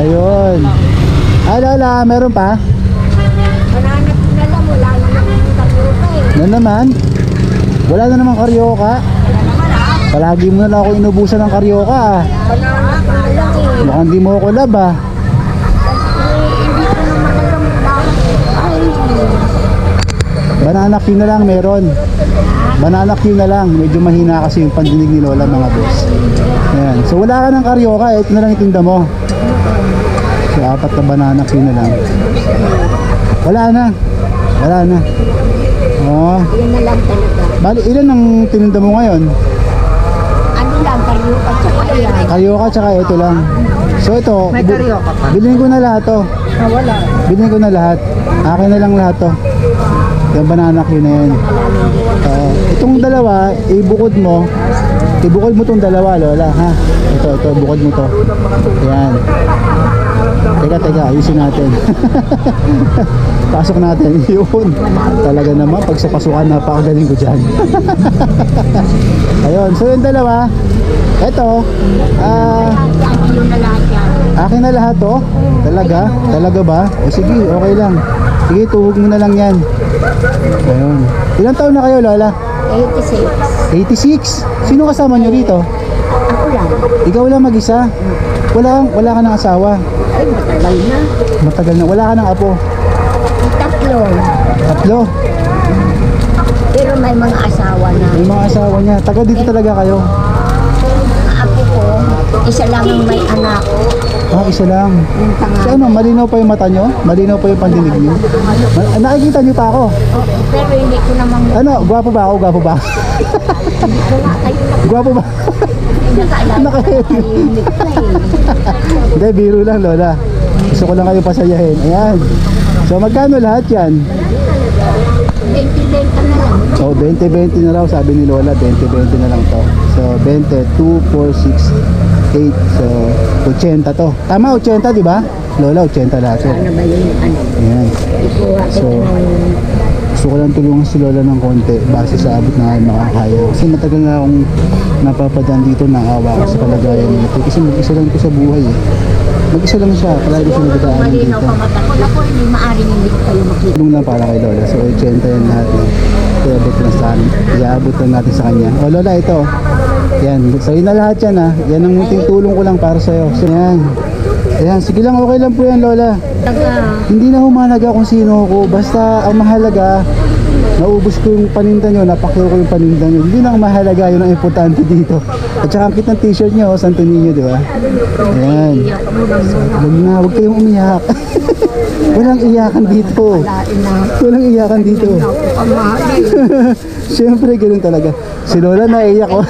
Ayun. Ay, Lola, meron pa? Mananap na lang, wala na naman yung talupa eh. Ano naman? Wala na naman karyoka. Palagi mo na lang ako inubusan ng karyoka ah. Mananap na lang eh. Mukhang di mo ako lab ah. Banana Q na lang meron. Banana Q na lang. Medyo mahina kasi yung pandinig ni Lola mga boss. Ayan. So wala ka ng karyoka, ito na lang itinda mo. So apat na banana Q na lang. Wala na. Wala na. Oh. yun na lang talaga. Bali, ilan ang tininda mo ngayon? Ano lang, kayo at saka yan. Karyoka tsaka ito lang. So ito, May karyoka pa? bilhin ko na lahat to. Ah, wala. Bilhin ko na lahat. Akin na lang lahat to. Yung banana Q na yan. Oo. itong dalawa, ibukod mo. Ibukod mo tong dalawa, Lola, ha? Ito, ito, bukod mo to. Yan. Teka, teka, ayusin natin. Pasok natin. Yun. Talaga naman, pag sa pasukan, napakagaling ko dyan. Ayun, so yung dalawa, ito, ah, yan. Akin na lahat to? Talaga? Talaga ba? O sige, okay lang. Sige, tuhog mo na lang yan. Ayun. Ilang taon na kayo, Lola? 86. 86? Sino kasama nyo rito? Lang. Ikaw lang mag-isa? Wala, wala ka ng asawa? Ay, matagal na. Matagal na. Wala ka ng apo? Tatlo. Tatlo? Pero may mga asawa na. May mga asawa niya. Taga dito talaga kayo? Apo ko, isa lang ang may anak. Ah, isa lang. Yung So pangalan. ano, malinaw pa yung mata nyo? Malinaw pa yung pandinig nyo? Ma- nakikita nyo pa ako? Oh, pero hindi ko naman Ano, gwapo ba ako? Gwapo ba? gwapo ba? Hindi, biro lang Lola. Gusto ko lang kayo pasayahin. Ayan. So magkano lahat yan? 20 ka na lang. So 20-20 na raw sabi ni Lola, 20-20 na lang to. So 20, 2, 4, 6, 8. So 80 to. Tama 80 di ba? Lola 80 lahat. Ano ba yun? Ano? ayan. So, Gusto ko lang tulungan si Lola ng konti base sa abot na aking makakaya. Kasi matagal na akong napapadaan dito na awa ko sa kalagayan nito. Kasi mag-isa lang ko sa buhay eh. Mag-isa lang siya. Palagi siya nagdadaanan malinaw dito. pa mata ko. Ako, hindi maaaring hindi kayo makita. Tulong lang para kay Lola. So 80 yan lahat. No? Iabot lang sa amin. Iabot lang natin sa kanya. O Lola, ito. Yan. Sa'yo na lahat yan ha. Yan ang munting tulong ko lang para sa'yo. So yan. Ayan, sige lang, okay lang po yan Lola. Hindi na humalaga kung sino ako. Basta ang mahalaga, naubos ko yung paninda nyo, napakyo ko yung paninda nyo. Hindi na ang mahalaga, yun ang importante dito. At saka ang cute ng t-shirt nyo, Santo Niño, di ba? Ayan. Huwag na, huwag kayong umiyak. Walang iyakan dito. Walang iyakan dito. Siyempre, ganun talaga. Si Lola naiyak ko.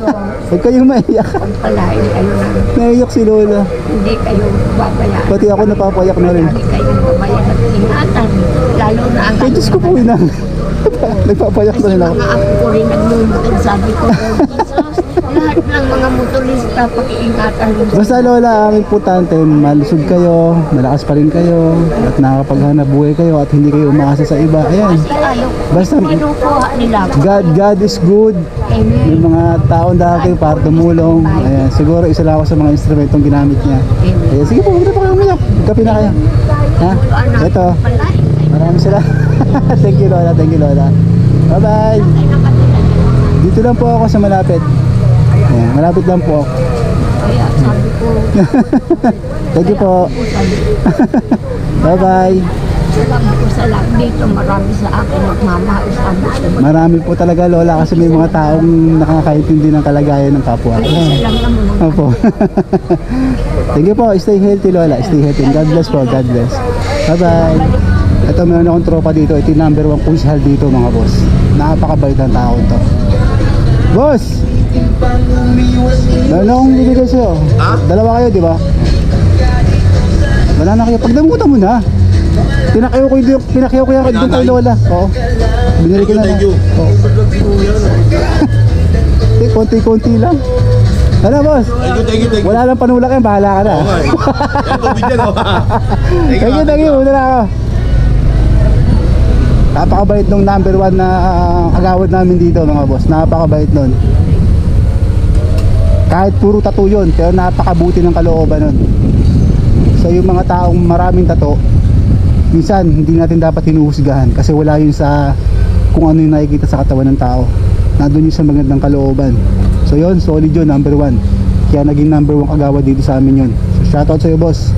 Huwag kayong maiyak. Palain kayo na Naiyak si Lola. hindi kayo babayaan. Pati ako napapayak na rin. Hindi kayo babayaan at ingatan. Lalo na ang Ay, Diyos ko po, ina. Nagpapayak na rin ako. mga apo ko rin nagmumutol. Sabi ko, lahat ng mga motorista pakiingatan. Basta Lola, ang importante, malusog kayo, malakas pa rin kayo, at nakakapaghanap buhay kayo, at hindi kayo umaasa sa iba. Ayan. Basta, nila. God, God is good. Amen. May mga taong dati para tumulong. Ayan, siguro isa lang ako sa mga instrumentong ginamit niya. Ayan, sige po, huwag na pa kayo umiyak. Kape na kayo. Ha? Ito. Maraming sila. thank you Lola, thank you Lola. Nakatila nyo. Dito lang po ako sa malapit. Ayan, malapit lang po. ako. Kaya sabi ko, Thank you po. sabi ko, Bye-bye. sabi ko sa lahat dito, marami sa akin nagmamahal. Sabi ko, Marami po talaga Lola kasi may mga taong nakakaintindi ng kalagayan ng kapwa. Ayan. Opo. Thank you po. Stay healthy Lola. Stay healthy. God bless po. God bless. Bye-bye. Ito meron akong tropa dito. Ito yung number one punchal dito mga boss. Napakabait ng tao to. Boss! Meron akong bibigay sa'yo. Dalawa kayo, di ba? Wala na kayo. Pagdamutan mo na. Pinakayo ko yung pinakayo ko yan doon kay Lola. Oo. Binili ko na na. Oo. Eh, konti-konti lang. Ano boss? Thank you, thank you, thank you. Wala lang panulak yan, bahala ka na. Oo eh. Yan, tubig yan, oh. Thank you, thank you. Una na ako. Napakabait nung number one na uh, agawad namin dito mga boss. Napakabait nun. Kahit puro tattoo yun, pero napakabuti ng kalooban nun. So yung mga taong maraming tato, minsan hindi natin dapat hinuhusgahan kasi wala yun sa kung ano yung nakikita sa katawan ng tao. Nandun yun sa magandang kalooban. So yun, solid yun, number one. Kaya naging number one kagawad dito sa amin yun. So shoutout sa'yo boss.